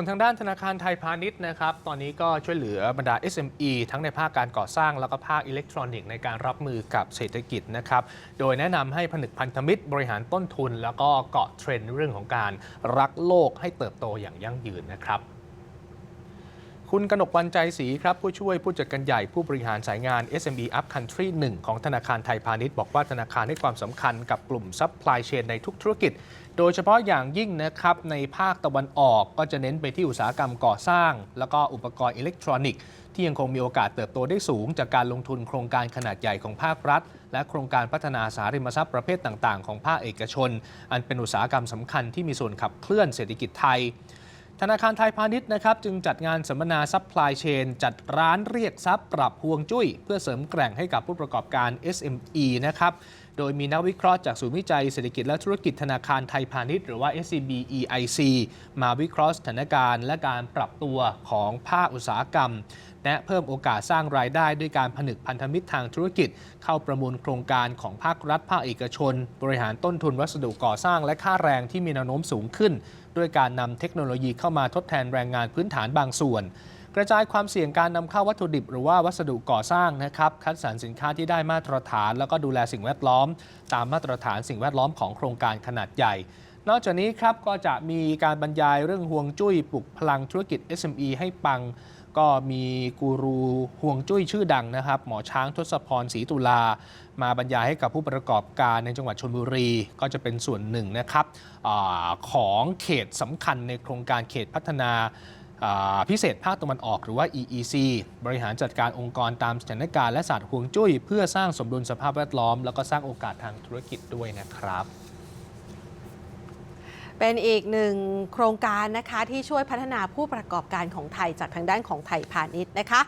ส่วนทางด้านธนาคารไทยพาณิชย์นะครับ ตอนนี้ก็ช่วยเหลือบรรดา SME ทั้งในภาคการก่อสร้างแล้วก็ภาคอิเล็กทรอนิกส์ในการรับมือกับเศรษฐกิจนะครับ โดยแนะนำให้ผนึกพันธมิตรบริหารต้นทุน แล้วก็เกาะเทรนด์เรื่องของการรักโลกให้เติบโตอย่างยั่งยืนนะครับ คุณกนกวันใจศรีครับ ผู้ช่วยผู้จัดการใหญ่ผู้บริหารสายงาน SME Up Country 1 ของธนาคารไทยพาณิชย์บอกว่าธนาคารให้ความสำคัญกับกลุ่มซัพพลายเชนในทุกธุรกิจ โดยเฉพาะอย่างยิ่งนะครับ ในภาคตะวันออกก็จะเน้นไปที่อุตสาหกรรมก่อสร้าง แล้วก็อุปกรณ์อิเล็กทรอนิกส์ที่ยังคงมีโอกาสเติบโตได้สูง จากการลงทุนโครงการขนาดใหญ่ของภาครัฐ และโครงการพัฒนาสาริมทรัพย์ประเภทต่าง ๆ ของภาคเอกชน อันเป็นอุตสาหกรรมสำคัญที่มีส่วนขับเคลื่อนเศรษฐกิจไทย ธนาคารไทยพาณิชย์นะครับจึงจัดงานสัมมนาซัพพลายเชนจัดร้านเรียกทรัพย์ปรับพวงจุ้ย เพื่อเสริมแกร่งให้กับผู้ประกอบการ SME นะครับ โดยมีนักวิเคราะห์จากศูนย์วิจัยเศรษฐกิจและธุรกิจธนาคารไทยพาณิชย์หรือว่า SCB EIC มาวิเคราะห์สถานการณ์และการปรับตัวของภาคอุตสาหกรรม และเพิ่มโอกาสสร้างรายได้ด้วยการผนึกพันธมิตรทางธุรกิจ เข้าประมูลโครงการของภาครัฐภาคเอกชน บริหารต้นทุนวัสดุก่อสร้างและค่าแรงที่มีแนวโน้มสูงขึ้น ด้วยการนำเทคโนโลยีเข้ามาทดแทนแรงงานพื้นฐานบางส่วน กระจายความเสี่ยงการนำเข้าวัตถุดิบ หรือว่าวัสดุก่อสร้างนะครับ คัดสรรสินค้าที่ได้มาตรฐาน แล้วก็ดูแลสิ่งแวดล้อม ตามมาตรฐานสิ่งแวดล้อมของโครงการขนาดใหญ่ นอกจากนี้ครับก็จะมีการบรรยายเรื่องห่วงจุ้ยปลุกพลังธุรกิจ SME ให้ปัง ก็มีกูรูห่วงจุ้ยชื่อดังนะครับ หมอช้างทศพรศรีตุลา มาบรรยายให้กับผู้ประกอบการในจังหวัดชลบุรี ก็จะเป็นส่วนหนึ่งนะครับอของเขตสำคัญในโครงการเขตพัฒนา พิเศษภาคตะวันออกหรือว่า EEC บริหารจัดการองค์กรตามสถานการณ์และศาสตร์ห่วงจุ้ย เพื่อสร้างสมดุลสภาพแวดล้อม แล้วก็สร้างโอกาสทางธุรกิจด้วยนะครับเป็นอีกหนึ่งโครงการนะคะที่ช่วยพัฒนาผู้ประกอบการของไทยจากทางด้านของไทยพาณิชย์นะคะ